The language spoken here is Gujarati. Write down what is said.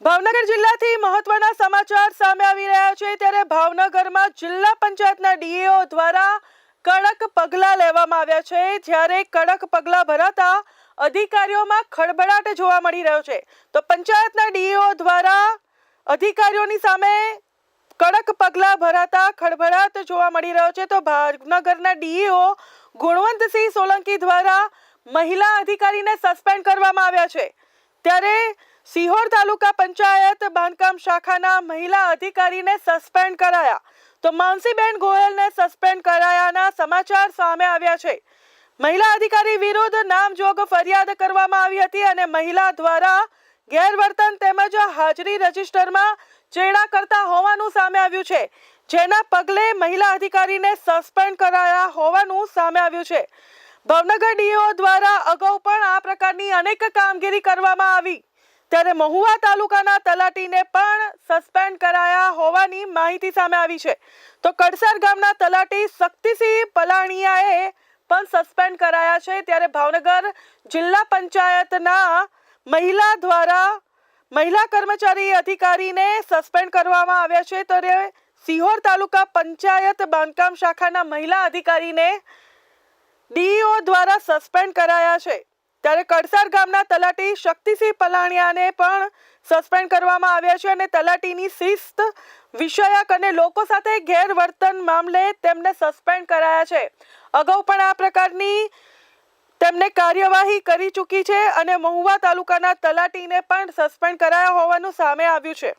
ભાવનગર જિલ્લાથી મહત્વના સમાચાર સામે આવી રહ્યા છે. ત્યારે ભાવનગરમાં જિલ્લા પંચાયતના ડીએઓ દ્વારા કડક પગલાં લેવામાં આવ્યા છે. જ્યારે કડક પગલાં ભરાતા અધિકારીઓમાં ખળભળાટ જોવા મળી રહ્યો છે. તો પંચાયતના ડીએઓ દ્વારા અધિકારીઓની સામે કડક પગલાં ભરાતા ખળભળાટ જોવા મળી રહ્યો છે. તો ભાવનગરના ડીઈઓ ગુણવંતસિંહ સોલંકી દ્વારા મહિલા અધિકારીને સસ્પેન્ડ કરવામાં આવ્યા છે. ત્યારે સિહોર તાલુકા પંચાયત બાંધકામ શાખાના મહિલા અધિકારીને સસ્પેન્ડ કરાયા. તો માનસીબેન ગોયલને સસ્પેન્ડ કરાયાના સમાચાર સામે આવ્યા છે. મહિલા અધિકારી વિરુદ્ધ નામજોગ ફરિયાદ કરવામાં આવી હતી અને મહિલા દ્વારા ગેરવર્તન તેમજ હાજરી રજિસ્ટરમાં ચેડા કરતા હોવાનું સામે આવ્યું છે. જેના પગલે મહિલા અધિકારીને સસ્પેન્ડ કરાયા હોવાનું સામે આવ્યું છે. ભાવનગર ડીઓ દ્વારા અગાઉ પણ આ પ્રકારની અનેક કામગીરી કરવામાં આવી. ત્યારે મહુવા તાલુકાના તલાટીને પણ સસ્પેન્ડ કરાયા હોવાની માહિતી સામે આવી છે. તો કડસર ગામના તલાટી શક્તિસિંહ પલાણીયાએ પણ સસ્પેન્ડ કરાયા છે. ત્યારે ભાવનગર જિલ્લા પંચાયતના મહિલા દ્વારા મહિલા કર્મચારી અધિકારીને સસ્પેન્ડ કરવામાં આવ્યા છે. ત્યારે સિહોર તાલુકા પંચાયત બાંધકામ શાખાના મહિલા અધિકારીને ડીઈઓ દ્વારા સસ્પેન્ડ કરાયા છે. ત્યારે કડસાર ગામના તલાટી શક્તિસિંહ પલાણિયાને પણ સસ્પેન્ડ કરવામાં આવ્યા છે અને તલાટીની શિસ્ત વિષયક અને લોકો સાથે ગેરવર્તન મામલે તેમને સસ્પેન્ડ કરાયા છે. અગાઉ પણ આ પ્રકારની તેમને કાર્યવાહી કરી ચૂકી છે અને મહુવા તાલુકાના તલાટીને પણ સસ્પેન્ડ કરાયા હોવાનું સામે આવ્યું છે.